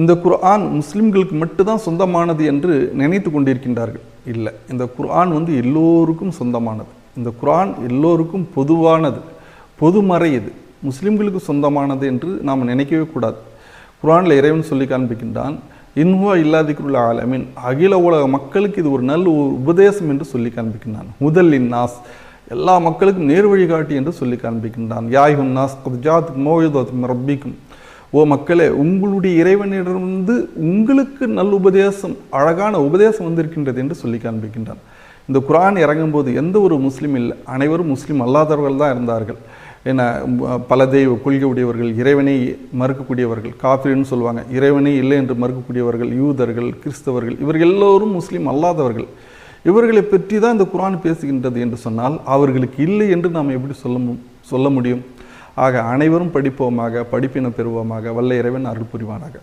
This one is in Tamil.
இந்த குர்ஆன் முஸ்லிம்களுக்கு மட்டும்தான் சொந்தமானது என்று நினைத்து கொண்டிருக்கின்றார்கள். இல்லை இந்த குர்ஆன் வந்து எல்லோருக்கும் சொந்தமானது. இந்த குர்ஆன் எல்லோருக்கும் பொதுவானது பொதுமறை இது முஸ்லிம்களுக்கு சொந்தமானது என்று நாம் நினைக்கவே கூடாது. குரானில் இறைவன் சொல்லி காண்பிக்கின்றான் இன்ஹுவா இல்லாதிக்குள்ள ஆலமின். அகில உலக மக்களுக்கு இது ஒரு நல்ல ஒரு உபதேசம் என்று சொல்லி காண்பிக்கின்றான். முதலின் நாஸ் எல்லா மக்களுக்கும் நேர் வழிகாட்டி என்று சொல்லி காண்பிக்கின்றான். யாயுன் நாஸ் ஜாத் மோயுதத் ரப்பிக்கும். ஓ மக்களே உங்களுடைய இறைவனிடமிருந்து உங்களுக்கு நல்ல உபதேசம் அழகான உபதேசம் வந்திருக்கின்றது என்று சொல்லி காண்பிக்கின்றான். இந்த குரான் இறங்கும்போது எந்த ஒரு முஸ்லீம் இல்லை அனைவரும் முஸ்லீம் அல்லாதவர்கள் தான் இருந்தார்கள். ஏன்னா பல தெய்வ கொள்கை உடையவர்கள் இறைவனை மறுக்கக்கூடியவர்கள் காஃபிரின்னு சொல்லுவாங்க. இறைவனே இல்லை என்று மறுக்கக்கூடியவர்கள் யூதர்கள் கிறிஸ்தவர்கள் இவர்கள் எல்லோரும் முஸ்லீம் அல்லாதவர்கள். இவர்களை பற்றி தான் இந்த குரான் பேசுகின்றது என்று சொன்னால் அவர்களுக்கு இல்லை என்று நாம் எப்படி சொல்ல மு- சொல்ல முடியும்? ஆக அனைவரும் படிப்போமாக படிப்பினை பெறுவோமாக வல்ல இறைவன் அருள் புரிவானாக.